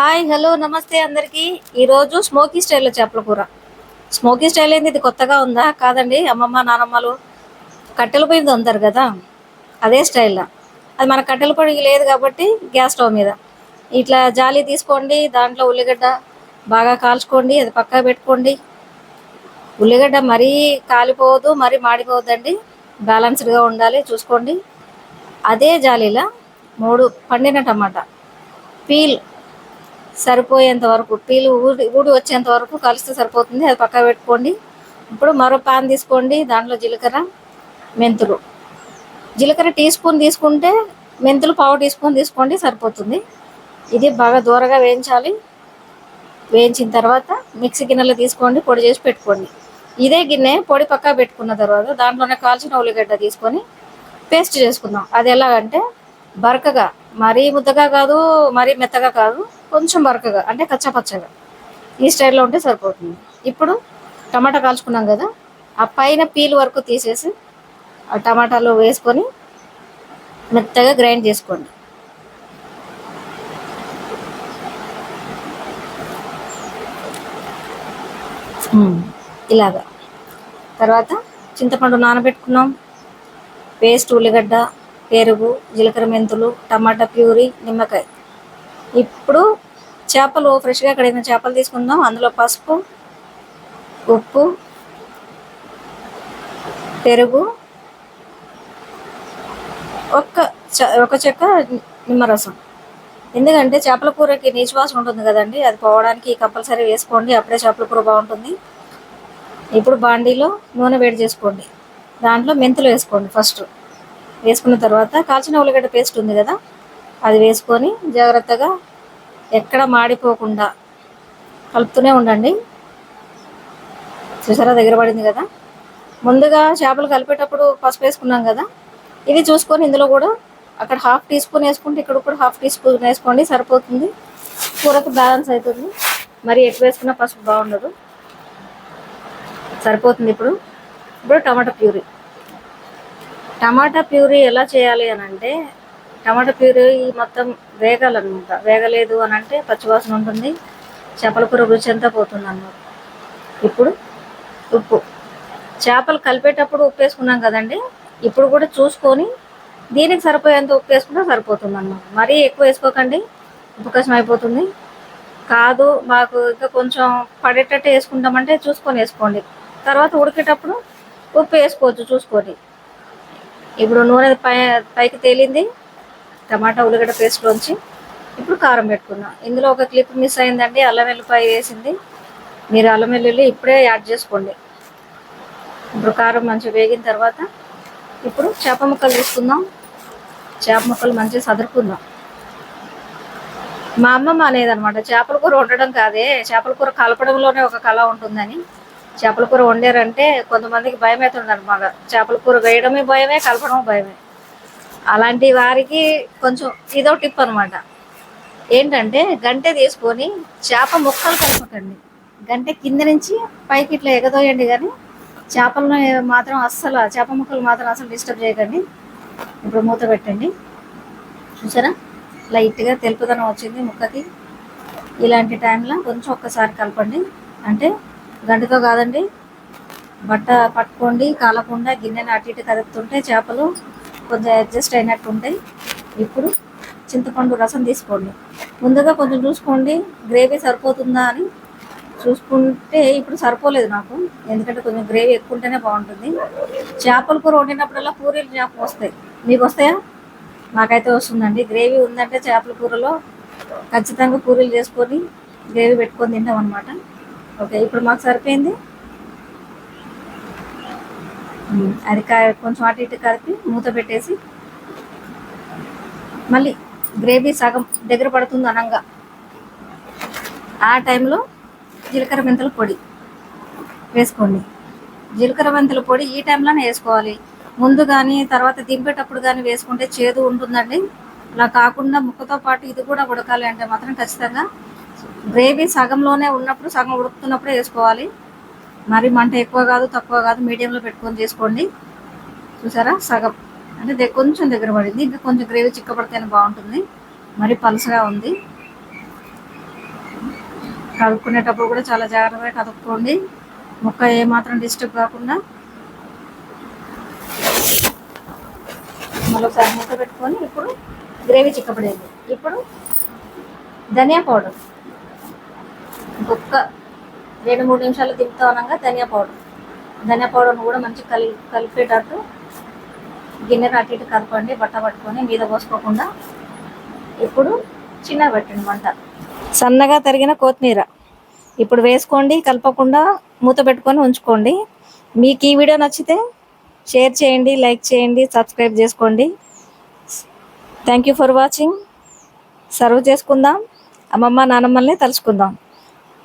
Hi hello నమస్తే అందరికీ. ఈరోజు స్మోకీ స్టైల్లో చేపల కూర. స్మోకీ స్టైల్ ఏంది? ఇది కొత్తగా ఉందా? కాదండి అమ్మమ్మ నానమ్మలు కట్టెల పొయ్యి మీద వంతారు కదా? అదే స్టైల్లో అది మన కట్టెల పొయ్యి లేదు కాబట్టి గ్యాస్ స్టవ్ మీద. ఇట్లా జాలి తీసుకోండి దాంట్లో ఉల్లిగడ్డ బాగా కాల్చుకోండి అది పక్కా పెట్టుకోండి. ఉల్లిగడ్డ మరీ కాలిపోవద్దు మరీ మాడిపోవద్దండి. బ్యాలెన్స్డ్గా ఉండాలి చూసుకోండి. అదే జాలీలో మూడు పండిన టమాటా. పీల్ సరిపోయేంత వరకు పీలు ఊడి ఊడి వచ్చేంత వరకు కలిస్తే సరిపోతుంది. అది పక్క పెట్టుకోండి. ఇప్పుడు మరో పాన్ తీసుకోండి. దాంట్లో జీలకర్ర మెంతులు. జీలకర్ర టీ స్పూన్ తీసుకుంటే మెంతులు పావు టీ స్పూన్ తీసుకోండి సరిపోతుంది. ఇది బాగా దూరగా వేయించాలి. వేయించిన తర్వాత మిక్సీ గిన్నెలో తీసుకోండి పొడి చేసి పెట్టుకోండి. ఇదే గిన్నె పొడి పక్క పెట్టుకున్న తర్వాత దాంట్లోనే కాల్చిన ఉల్లిగడ్డ తీసుకొని పేస్ట్ చేసుకుందాం. అది ఎలాగంటే బరకగా మరీ ముద్దగా కాదు మరీ మెత్తగా కాదు కొంచెం బరకగా అంటే కచ్చాపచ్చగా. ఈ స్టైల్లో ఉంటే సరిపోతుంది. ఇప్పుడు టమాటా కాల్చుకున్నాం కదా ఆ పైన పీల్ వరకు తీసేసి ఆ టమాటాలు వేసుకొని మెత్తగా గ్రైండ్ చేసుకోండి. ఇలాగా. తర్వాత చింతపండు నానబెట్టుకున్నాం. పేస్ట్ ఉల్లిగడ్డ పెరుగు జీలకర్ర మెంతులు టమాటా ప్యూరీ నిమ్మకాయ. ఇప్పుడు చేపలు ఫ్రెష్గా కడిగిన చేపలు తీసుకుందాం. అందులో పసుపు ఉప్పు పెరుగు ఒక్క ఒక చెక్క నిమ్మరసం. ఎందుకంటే చేపల కూరకి నీచు వాసన ఉంటుంది కదండి. అది పోవడానికి కంపల్సరీ వేసుకోండి. అప్పుడే చేపల కూర బాగుంటుంది. ఇప్పుడు బాండీలో నూనె వేడి చేసుకోండి. దాంట్లో మెంతులు వేసుకోండి ఫస్ట్. వేసుకున్న తర్వాత కాల్చిన ఉల్లిగడ్డ పేస్ట్ ఉంది కదా అది వేసుకొని జాగ్రత్తగా ఎక్కడ మాడిపోకుండా కలుపుతూనే ఉండండి. చూసారా దగ్గర పడింది కదా? ముందుగా చేపలు కలిపేటప్పుడు పసుపు వేసుకున్నాం కదా? ఇది చూసుకొని ఇందులో కూడా అక్కడ హాఫ్ టీ స్పూన్ వేసుకుంటే ఇక్కడ కూడా హాఫ్ టీ స్పూన్ వేసుకోండి సరిపోతుంది. కూరకు బ్యాలెన్స్ అవుతుంది మరి ఎక్కువ వేసుకున్న పసుపు బాగుండదు. సరిపోతుంది ఇప్పుడు. ఇప్పుడు టమాటా ప్యూరీ. టమాటా ప్యూరీ ఎలా చేయాలి అని అంటే టమాటా ప్యూరీ మొత్తం వేగాలన్నమాట. వేగలేదు అని అంటే పచ్చివాసన ఉంటుంది. చేపల కూర రుచి అంతా పోతుంది అన్నమాట ఇప్పుడు ఉప్పు. చేపలు కలిపేటప్పుడు ఉప్పు వేసుకున్నాం కదండి. ఇప్పుడు కూడా చూసుకొని దీనికి సరిపోయేంత ఉప్పు వేసుకుంటే సరిపోతుంది అన్నమాట మరీ ఎక్కువ వేసుకోకండి. ఉప్పు కష్టం అయిపోతుంది. కాదు మాకు ఇంకా కొంచెం పడేటట్టు వేసుకుంటామంటే చూసుకొని వేసుకోండి. తర్వాత ఉడికేటప్పుడు ఉప్పు వేసుకోవచ్చు చూసుకొని ఇప్పుడు నూనె పై పైకి తేలింది. టమాటా ఉల్లిగడ్డ పేస్ట్లోంచి ఇప్పుడు కారం పెట్టుకున్నాం. ఇందులో ఒక క్లిప్ మిస్ అయిందండి అల్లం వెల్లిపాయ వేసింది. మీరు అల్లం వెల్లుల్లి ఇప్పుడే యాడ్ చేసుకోండి. ఇప్పుడు కారం మంచిగా వేగిన తర్వాత ఇప్పుడు చేప ముక్కలు తీసుకుందాం. చేప ముక్కలు మంచిగా సదురుకుందాం. మా అమ్మమ్మ అనేది అనమాట చేపల కూర వండడం కాదే చేపల కూర కలపడంలోనే ఒక కళ ఉంటుందని. చేపల కూర వండారంటే కొంతమందికి భయం అవుతుంది అనమాట చేపల కూర వేయడమే భయమే కలపడమే భయమే. అలాంటి వారికి కొంచెం ఇదో టిప్ అనమాట ఏంటంటే గంటె తీసుకొని చేప ముక్కలు కలపకండి. గంటె కింద నుంచి పైకి ఇట్లా ఎగదోయండి కానీ చేపలను మాత్రం అస్సలు చేప ముక్కలు మాత్రం అసలు డిస్టర్బ్ చేయకండి. ఇప్పుడు మూత పెట్టండి. చూసారా? లైట్గా తెలుపుదనం వచ్చింది ముక్కకి. ఇలాంటి టైంలో కొంచెం ఒక్కసారి కలపండి. అంటే గంటతో కాదండి బట్ట పట్టుకోండి కాలకుండా గిన్నెని అటు ఇటు కదుపుతుంటే చేపలు కొంచెం అడ్జస్ట్ అయినట్టు ఉంటాయి ఇప్పుడు చింతపండు రసం తీసుకోండి. ముందుగా కొంచెం చూసుకోండి గ్రేవీ సరిపోతుందా అని చూసుకుంటే ఇప్పుడు సరిపోలేదు నాకు. ఎందుకంటే కొంచెం గ్రేవీ ఎక్కువ ఉంటేనే బాగుంటుంది. చేపల కూర వండినప్పుడల్లా పూరీలు జ్ఞాపకం వస్తాయి. మీకు వస్తాయా? నాకైతే వస్తుందండి. గ్రేవీ ఉందంటే చేపల కూరలో ఖచ్చితంగా పూరీలు చేసుకొని గ్రేవీ పెట్టుకొని తింటాం అనమాట ఓకే ఇప్పుడు మాకు సరిపోయింది. అది కొంచెం అటు ఇటు కలిపి మూత పెట్టేసి మళ్ళీ గ్రేవీ సగం దగ్గర పడుతుంది అనంగా. ఆ టైంలో జీలకర్ర మెంతుల పొడి వేసుకోండి. జీలకర్ర మెంతుల పొడి ఈ టైంలోనే వేసుకోవాలి. ముందు కానీ తర్వాత దింపేటప్పుడు కానీ వేసుకుంటే చేదు ఉంటుందండి. అలా కాకుండా ముక్కతో పాటు ఇది కూడా ఉడకాలి అంటే మాత్రం ఖచ్చితంగా గ్రేవీ సగంలోనే ఉన్నప్పుడు సగం ఉడుకుతున్నప్పుడే వేసుకోవాలి. మరి మంట ఎక్కువ కాదు తక్కువ కాదు మీడియంలో పెట్టుకొని చేసుకోండి. చూసారా? సగం. అంటే కొంచెం దగ్గర పడింది. ఇంకా కొంచెం గ్రేవీ చిక్కబడితేనే బాగుంటుంది. మరి పలుసగా ఉంది. కలుపుకునేటప్పుడు కూడా చాలా జాగ్రత్తగా కదుపుకోండి. ముక్క ఏమాత్రం డిస్టర్బ్ కాకుండా. మళ్ళీ మూత పెట్టుకొని ఇప్పుడు గ్రేవీ చిక్కపడేది ఇప్పుడు ధనియా పౌడర్. ఒక్క రెండు మూడు నిమిషాలు తిప్పుతా అనగా ధనియా పౌడర్. ధనియా పౌడర్ను కూడా మంచి కలి కలిపేటట్టు గిన్నెను అటు ఇటు కలపండి బట్ట పట్టుకొని మీద పోసుకోకుండా ఇప్పుడు చిన్న పెట్టండి మంట సన్నగా తరిగిన కొత్తిమీర. ఇప్పుడు వేసుకోండి కలపకుండా మూత పెట్టుకొని ఉంచుకోండి. మీకు ఈ వీడియో నచ్చితే షేర్ చేయండి లైక్ చేయండి సబ్స్క్రైబ్ చేసుకోండి. Thank you for watching serve చేసుకుందాం. అమ్మమ్మ నానమ్మల్ని తలుచుకుందాం.